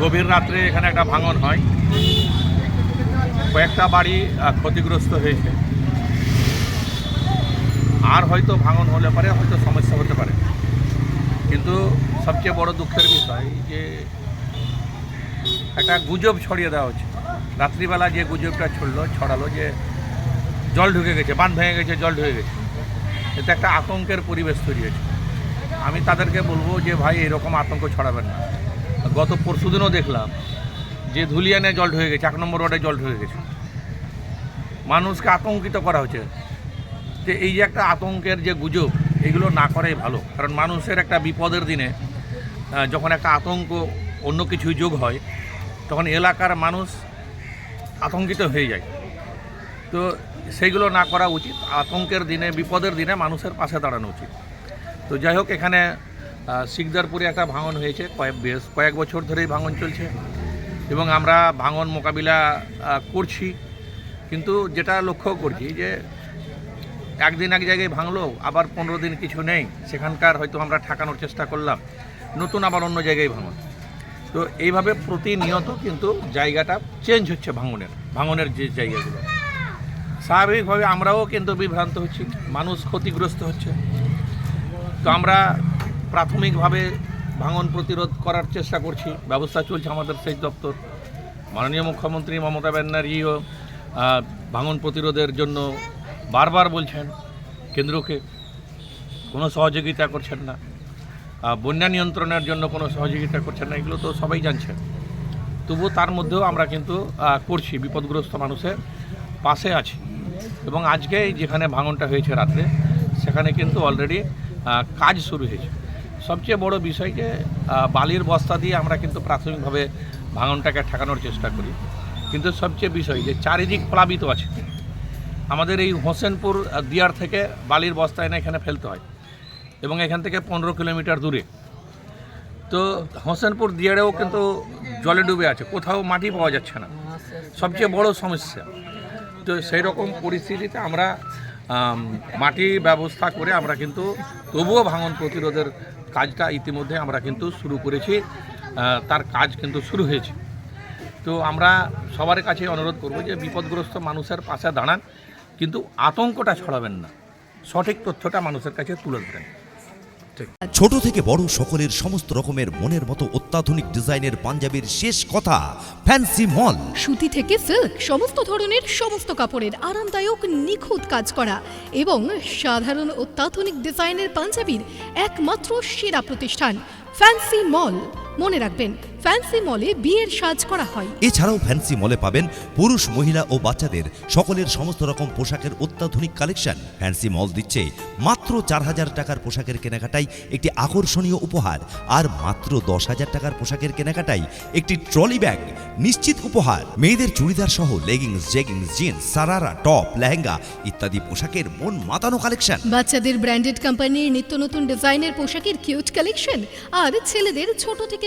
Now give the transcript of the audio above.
গভীর রাত্রে এখানে একটা ভাঙন হয়। কয়েকটা বাড়ি ক্ষতিগ্রস্ত হয়েছে। আর হয়তো ভাঙন হলে পারে, হয়তো সমস্যা হতে পারে। কিন্তু সবচেয়ে বড় দুঃখের বিষয় যে, একটা গুজব ছড়িয়ে দেওয়া হচ্ছে। রাত্রিবেলা যে গুজবটা ছড়লো, ছড়ালো যে জল ঢুকে গেছে বাঁধ ভেঙে গেছে, জল ঢুকে গেছে। এতে একটা আতঙ্কের পরিবেশ তৈরি হয়েছে। আমি তাদেরকে বলব যে, ভাই, এরকম আতঙ্ক ছড়াবেন না। গত পরশুদিনও দেখলাম যে ধুলিয়ানে জল ঢুকে গেছে, এক নম্বর ওয়ার্ডে জল ঢুকে গেছে। মানুষকে আতঙ্কিত করা হচ্ছে যে এই যে একটা আতঙ্কের যে গুজব, এগুলো না করাই ভালো। কারণ মানুষের একটা বিপদের দিনে যখন একটা আতঙ্ক অন্য কিছু যোগ হয়, তখন এলাকার মানুষ আতঙ্কিত হয়ে যায়। তো সেইগুলো না করা উচিত। আতঙ্কের দিনে, বিপদের দিনে মানুষের পাশে দাঁড়ানো উচিত। তো যাই হোক, এখানে আহ, শিকদারপুরে একটা ভাঙন হয়েছে কয়েক বেশ কয়েক বছর ধরেই ভাঙন চলছে এবং আমরা ভাঙন মোকাবিলা করছি। কিন্তু যেটা লক্ষ্য করছি যে একদিন এক জায়গায় ভাঙলো আবার পনেরো দিন কিছু নেই সেখানকার হয়তো আমরা ঠেকানোর চেষ্টা করলাম নতুন আবার অন্য জায়গায় ভাঙন। তো এইভাবে প্রতিনিয়ত কিন্তু জায়গাটা চেঞ্জ হচ্ছে ভাঙনের ভাঙনের যে জায়গাগুলো। স্বাভাবিকভাবে আমরাও কিন্তু বিভ্রান্ত হচ্ছি মানুষ ক্ষতিগ্রস্ত হচ্ছে। তো আমরা প্রাথমিকভাবে ভাঙন প্রতিরোধ করার চেষ্টা করছি। ব্যবস্থা চলছে আমাদের সেচ দপ্তর। মাননীয় মুখ্যমন্ত্রী মমতা ব্যানার্জিও ভাঙন প্রতিরোধের জন্য বারবার বলছেন কেন্দ্রকে। কোনো সহযোগিতা করছেন না। বন্যা নিয়ন্ত্রণের জন্য কোনো সহযোগিতা করছেন না, এগুলো তো সবাই জানছেন। তবুও তার মধ্যেও আমরা কিন্তু করছি, বিপদগ্রস্ত মানুষের পাশে আছি। এবং আজকে যেখানে ভাঙনটা হয়েছে রাত্রে, সেখানে কিন্তু অলরেডি কাজ শুরু হয়েছে। সবচেয়ে বড় বিষয় যে বালির বস্তা দিয়ে আমরা কিন্তু প্রাথমিকভাবে ভাঙনটাকে ঠেকানোর চেষ্টা করি। কিন্তু সবচেয়ে বিষয় যে চারিদিক প্লাবিত আছে। আমাদের এই হোসেনপুর দিয়ার থেকে বালির বস্তা এনে এখানে ফেলতে হয় এবং এখান থেকে পনেরো কিলোমিটার দূরে। তো হোসেনপুর দিয়ারেও কিন্তু জলে ডুবে আছে কোথাও মাটি পাওয়া যাচ্ছে না। সবচেয়ে বড় সমস্যা। তো সেই রকম পরিস্থিতিতে আমরা আম, মাটি ব্যবস্থা করে আমরা কিন্তু তবুও ভাঙন প্রতিরোধের কাজটা ইতিমধ্যে আমরা কিন্তু শুরু করেছি তার কাজ কিন্তু শুরু হয়েছে। তো আমরা সবার কাছে অনুরোধ করব যে বিপদগ্রস্ত মানুষের পাশে দাঁড়ান, কিন্তু আতঙ্কটা ছড়াবেন না। সঠিক তথ্যটা মানুষের কাছে তুলে ধরেন। ছোট থেকে বড় সকলের সমস্ত রকমের মনের মতো অত্যাধুনিক ডিজাইনের পাঞ্জাবির শেষ কথা ফ্যান্সি মল। সুতি থেকে সিল্ক সমস্ত ধরনের সমস্ত কাপড়ের আরামদায়ক নিখুঁত কাজ করা এবং সাধারণ অত্যাধুনিক ডিজাইনের পাঞ্জাবির একমাত্র সেরা প্রতিষ্ঠান ফ্যান্সি মল। মনে রাখবেন ফ্যান্সি মলে বিয়ের সাজ করা হয়। এছাড়াও ফ্যান্সি মলে পাবেন পুরুষ মহিলা ও বাচ্চাদের সকলের সমস্ত রকম পোশাকের অত্যাধুনিক কালেকশন ফ্যান্সি মল দিচ্ছে মাত্র চার হাজার টাকার পোশাকের কেনাকাটাই একটি আকর্ষণীয় উপহার আর মাত্র দশ হাজার টাকার পোশাকের কেনাকাটাই একটি ট্রলি ব্যাগ নিশ্চিত উপহার। মেয়েদের চুড়িদার সহ leggings jeggings jeans sharara top lehenga ইত্যাদি পোশাকের মন মাতানো কালেকশন বাচ্চাদের ব্র্যান্ডেড কোম্পানির নিত্য নতুন ডিজাইনের পোশাকের কিউট কালেকশন আর ছেলেদের ছোট থেকে